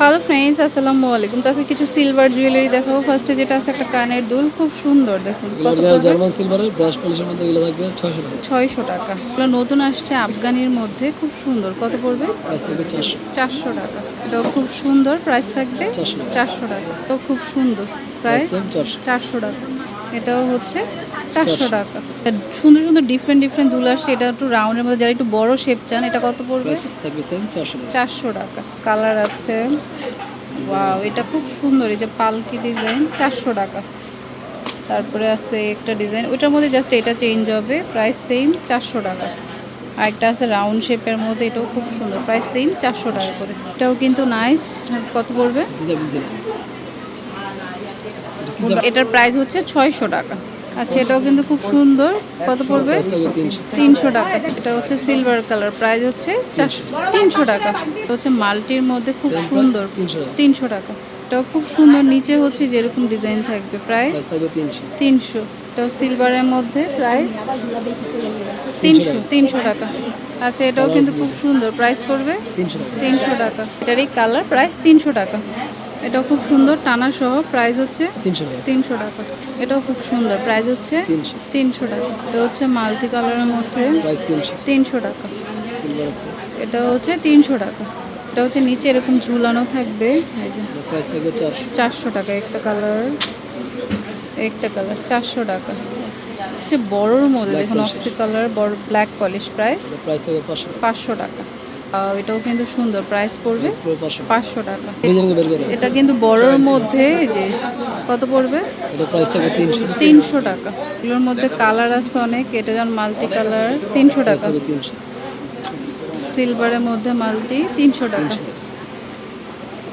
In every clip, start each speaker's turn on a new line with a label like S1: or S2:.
S1: Hello friends আসসালামু আলাইকুম। তো আজকে কিছু সিলভার জুয়েলারি দেখাবো। ফার্স্টে যেটা আছে একটা কানের দুল। খুব সুন্দর দেখুন।
S2: জার্মান সিলভারের ব্রাশ পলিশের মধ্যে এগুলো থাকবে ছশো টাকা।
S1: ছয়শো টাকা। এগুলো নতুন আসছে আফগানির মধ্যে। খুব সুন্দর। কত পড়বে?
S2: প্রাইস থাকবে চারশো।
S1: চারশো টাকা। এটাও খুব সুন্দর। প্রাইস থাকবে
S2: চারশো টাকা।
S1: চারশো টাকা। তো খুব সুন্দর।
S2: প্রাইস
S1: প্রাইস
S2: সেম চারশো।
S1: চারশো টাকা। এটাও হচ্ছে চারশো টাকা। সুন্দর সুন্দর ডিফারেন্ট ডিফারেন্ট দুল আসছে। এটা একটু রাউন্ডের মধ্যে যারা একটু বড় শেপ চান এটা কত পড়বে?
S2: চারশো টাকা।
S1: কালার আছে। ওয়াও এটা খুব সুন্দর। এই যে পালকি ডিজাইন চারশো টাকা। তারপরে আছে একটা ডিজাইন ওইটার মধ্যে জাস্ট এটা চেঞ্জ হবে। প্রাইস সেম চারশো টাকা। আর একটা আছে রাউন্ড শেপের মধ্যে এটাও খুব সুন্দর। প্রাইস সেম চারশো টাকা করে। এটাও কিন্তু নাইস কত পড়বে? এটার প্রাইস হচ্ছে ছয়শো টাকা। আচ্ছা এটাও কিন্তু খুব সুন্দর। কত পড়বে?
S2: তিনশো
S1: টাকা। এটা হচ্ছে সিলভার কালার প্রাইস হচ্ছে চারশো তিনশো টাকা। এটা হচ্ছে মাল্টির মধ্যে খুব সুন্দর।
S2: তিনশো টাকা।
S1: এটাও খুব সুন্দর। নিচে হচ্ছে যেরকম ডিজাইন থাকবে প্রাইস
S2: তিনশো।
S1: এটাও সিলভারের মধ্যে প্রাইস তিনশো তিনশো টাকা। আচ্ছা এটাও কিন্তু খুব সুন্দর। প্রাইস পড়বে
S2: তিনশো টাকা।
S1: তিনশো টাকা। এটারই কালার প্রাইস তিনশো টাকা। এটাও খুব সুন্দর টানা সহ প্রাইস হচ্ছে
S2: তিনশো টাকা।
S1: এটাও খুব সুন্দর প্রাইস হচ্ছে
S2: তিনশো।
S1: টাকা। এটা হচ্ছে মাল্টি কালারের মধ্যে
S2: তিনশো।
S1: টাকা। এটা হচ্ছে তিনশো টাকা। এটা হচ্ছে নিচে এরকম ঝুলানো থাকবে
S2: চারশো।
S1: টাকা একটা কালার একটা কালার চারশো টাকা। হচ্ছে বড়োর মধ্যে দেখুন। অক্সি কালার বড় ব্ল্যাক পলিশ প্রাইস
S2: পাঁচশো
S1: টাকা। এটাও কিন্তু সুন্দর। প্রাইস পড়বে
S2: পাঁচশো
S1: টাকা। এটা কিন্তু বড়োর মধ্যে যে কত পড়বে?
S2: তিনশো।
S1: টাকা। এগুলোর মধ্যে কালার আছে অনেক। এটা যেমন মাল্টি কালার তিনশো টাকা। সিলভারের মধ্যে মাল্টি তিনশো টাকা।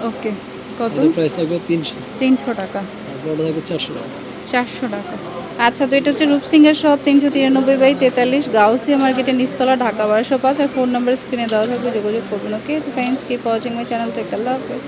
S1: ওকে কত?
S2: প্রাইস থাকবে তিনশো।
S1: তিনশো টাকা।
S2: থাকবে চারশো টাকা।
S1: চারশো টাকা। আচ্ছা তো এটা হচ্ছে রূপসিংহের সব তিনশো তিরানব্বই বাই তেতাল্লিশ, গাউসিয়া মার্কেটের নিস্তলা ঢাকা বারোশো পাঁচ, আর ফোন নাম্বার স্ক্রিনে দেওয়া থাকবে, যোগাযোগ করবেন, okay? Friends keep watching my channel থেকে আল্লাহ হাফেজ